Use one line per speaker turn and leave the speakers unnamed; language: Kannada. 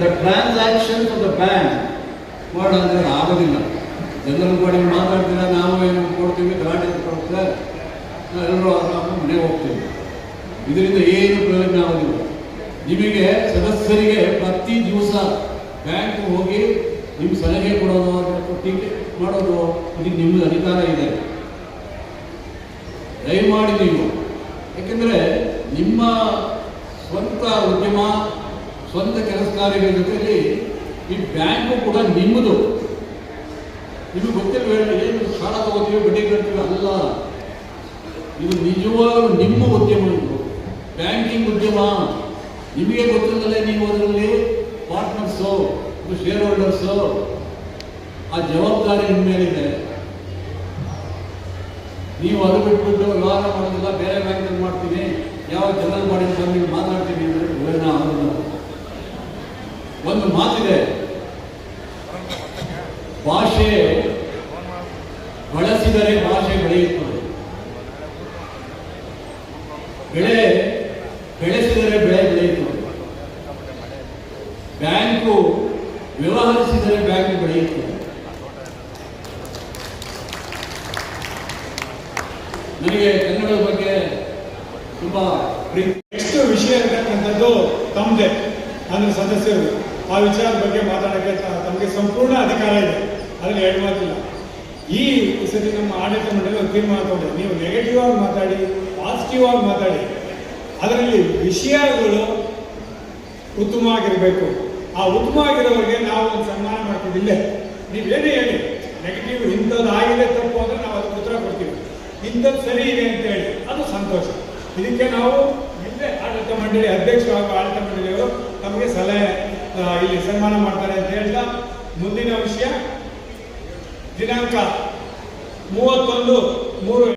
The transaction for the bank ಮಾಡೋದ್ರೆ ಆಗೋದಿಲ್ಲ ಜನರು ಮಾಡಿ ಮಾತಾಡ್ತೀರ? ನಾವು ಏನು ಕೊಡ್ತೀವಿ? ಗಾಡಿ ಕೊಡ್ತಾರೆ? ಎಲ್ಲರೂ ಮನೆಗೆ ಹೋಗ್ತೀವಿ. ಇದರಿಂದ ಏನು ಪ್ರಯೋಜನ ಆಗೋದಿಲ್ಲ. ನಿಮಗೆ ಸದಸ್ಯರಿಗೆ ಪ್ರತಿ ದಿವಸ ಬ್ಯಾಂಕ್ ಹೋಗಿ ನಿಮ್ಮ ಸಲಹೆ ಕೊಡೋದು ಟೀಕೆ ಮಾಡೋದು, ಇದು ನಿಮ್ಮದು ಅಧಿಕಾರ ಇದೆ. ದಯಮಾಡಿ ನೀವು. ಯಾಕೆಂದರೆ ನಿಮ್ಮ ಸ್ವಂತ ಉದ್ಯಮ ಸ್ವಂತ ಕೆಲಸ ಕಾರ್ಯಗಳ ಜೊತೆಯಲ್ಲಿ ಈ ಬ್ಯಾಂಕು ಕೂಡ ನಿಮ್ಮದು. ನಿಮಗೆ ಗೊತ್ತಿಲ್ಲ ಏನು ಸಾಲ ತಗೋತೀವಿ, ಬಡ್ಡಿ ಕಟ್ತೀವಿ, ಅಲ್ಲ. ಇದು ನಿಜವಾಗಲೂ ನಿಮ್ಮ ಉದ್ಯಮ ಇದು. ಬ್ಯಾಂಕಿಂಗ್ ಉದ್ಯಮ. ನಿಮಗೆ ಗೊತ್ತಿಲ್ಲದೆ ನೀವು ಅದರಲ್ಲಿ ಪಾರ್ಟ್ನರ್ಸು ಶೇರ್ ಹೋಲ್ಡರ್ಸು ಆ ಜವಾಬ್ದಾರಿ ನಿಮ್ಮ ಮೇಲಿದೆ. ನೀವು ಅದು ಬಿಟ್ಬಿಟ್ಟು ವ್ಯವಹಾರ ಮಾಡೋದಿಲ್ಲ ಬೇರೆ ಬ್ಯಾಂಕಲ್ಲಿ ಮಾಡ್ತೀನಿ ಯಾವ ಜನರಲ್ ಮಾಡಿ ನೀವು ಮಾತಾಡ್ತೀನಿ ಅಂದರೆ ವಿವರಣೆ ಆಗೋದಿಲ್ಲ ಒಂದು ಮಾತಿದೆ. ಭಾಷೆ ಬಳಸಿದರೆ ಭಾಷೆ ಬೆಳೆಯುತ್ತದೆ. ಬೆಳೆ ಬೆಳೆಸಿದರೆ ಬೆಳೆ ಬೆಳೆಯುತ್ತದೆ. ಬ್ಯಾಂಕು ವ್ಯವಹರಿಸಿದರೆ ಬ್ಯಾಂಕು ಬೆಳೆಯುತ್ತದೆ. ನನಗೆ ಕನ್ನಡದ ಬಗ್ಗೆ ತುಂಬಾ
ಎಷ್ಟು ವಿಷಯ ಇರತಕ್ಕಂಥದ್ದು ತಮ್ಮದೇ, ಅಂದ್ರೆ ಸದಸ್ಯರು. ಆ ವಿಚಾರದ ಬಗ್ಗೆ ಮಾತಾಡೋಕ್ಕೆ ತಮಗೆ ಸಂಪೂರ್ಣ ಅಧಿಕಾರ ಇದೆ. ಅದನ್ನು ಎರಡು ಮಾತಿಲ್ಲ. ಈ ಸತಿ ನಮ್ಮ ಆಡಳಿತ ಮಂಡಳಿ ಒಂದು ತೀರ್ಮಾನ ತಗೊಂಡೆ ನೀವು ನೆಗೆಟಿವ್ ಆಗಿ ಮಾತಾಡಿ ಪಾಸಿಟಿವ್ ಆಗಿ ಮಾತಾಡಿ. ಅದರಲ್ಲಿ ವಿಷಯಗಳು ಉತ್ತಮ ಆಗಿರಬೇಕು ಆ ಉತ್ತಮ ಆಗಿರೋವರಿಗೆ ನಾವು ಒಂದು ಸನ್ಮಾನ ನೀವು ನೀವೇನೇ ಹೇಳಿ. ನೆಗೆಟಿವ್ ಇಂಥದ್ದು ಆಗಿದೆ, ತಪ್ಪು ಅಂದರೆ ನಾವು ಅದಕ್ಕೆ ಉತ್ತರ ಕೊಡ್ತೀವಿ. ಇಂಥದ್ದು ಸರಿ ಇದೆ ಅಂತ ಹೇಳಿ. ಅದು ಸಂತೋಷ. ಇದಕ್ಕೆ ನಾವು ಇಲ್ಲೇ ಆಡಳಿತ ಮಂಡಳಿ ಅಧ್ಯಕ್ಷರು ಹಾಗೂ ಆಡಳಿತ ಮಂಡಳಿಯವರು ನಮಗೆ ಸಲಹೆ ಆ, ಇಲ್ಲಿ ಸನ್ಮಾನ ಮಾಡ್ತಾರೆ ಅಂತ ಹೇಳ್ತಾ ಮುಂದಿನ ವಿಷಯ ದಿನಾಂಕ ಮೂವತ್ತೊಂದು ಮೂರು.